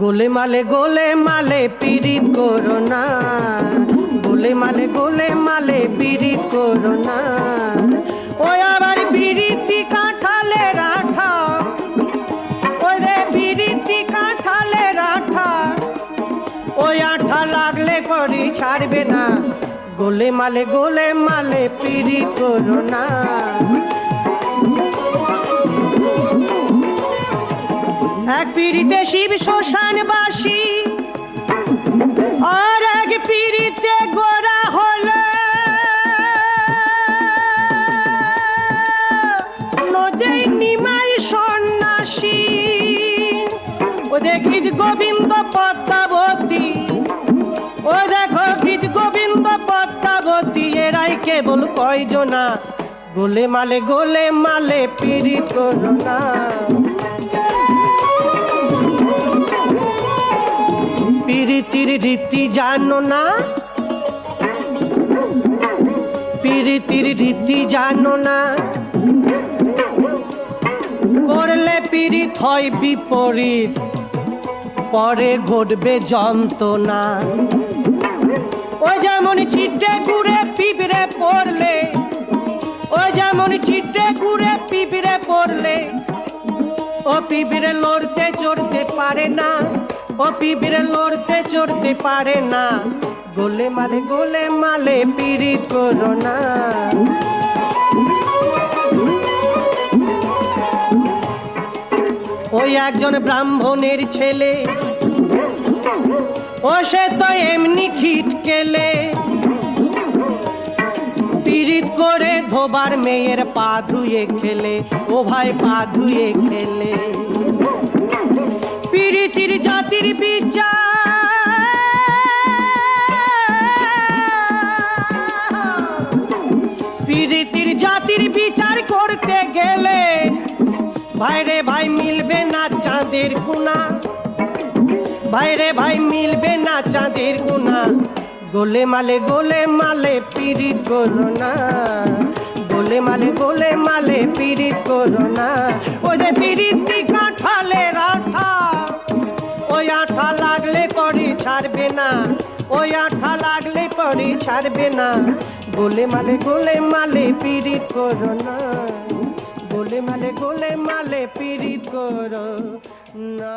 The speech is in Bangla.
গোলে মালে গোলে মালে পিরিত করো না। গোলে মালে গোলে মালে পিরিত করো না। ওই আবার পিরিতি কাঁঠালে রাঠা ওই রে পিরিতি কাঁঠালে রাঠা ওই আঠা লাগলে করি ছাড়বে না। গোলে মালে গোলে মালে পিরি করো না। এক পিড়িতে শিব শ্মশানবাসী আর এক পিড়িতে গোরা হল। নদী নিমাই সন্ন্যাসী ও দেখিত গোবিন্দ পদ্মাবতী ও দেখো গীত গোবিন্দ পদ্মাবতী, এরাই কেবল কয়জনা, গোলে মালে গোলে মালে পিড়ি করো রীতি জানো না? পিরিতির রীতি জানো না? করলে পিরিত হয় বিপরীত, পরে ঘটবে যন্ত্রণা। ওই যেমন চিটে ঘুরে পিঁপড়ে পড়লে, ওই যেমন চিটে ঘুরে পিঁপড়ে পড়লে, ও পিঁপড়ে লড়তে চড়তে পারে না। পিঁপড়ে লড়তে চড়তে পারে না। গোলে মালে গোলে মালে পিরিত করো না। ওই একজন ব্রাহ্মণের ছেলে, ও সে তো এমনি খিট কেলে পিরিত করে ধোবার মেয়ের পা ধুয়ে খেলে, ও ভাই পা ধুয়ে খেলে। পিরিতির জাতির বিচার। পিরিতির জাতির বিচার করতে গেলে ভাইরে ভাই মিলবে না চাঁদের কুনা। ভাইরে ভাই মিলবে না চাঁদের গোলে মালে গোলে মালে পিরিত করো না গোলে মালে গোলে মালে ছাড়বে না। ওই আঠা লাগলে পরে ছাড়বে না। গোলে মালে গোলে মালে পীড়িত করো না। গোলে মালে গোলে মালে পীড়িত করো না।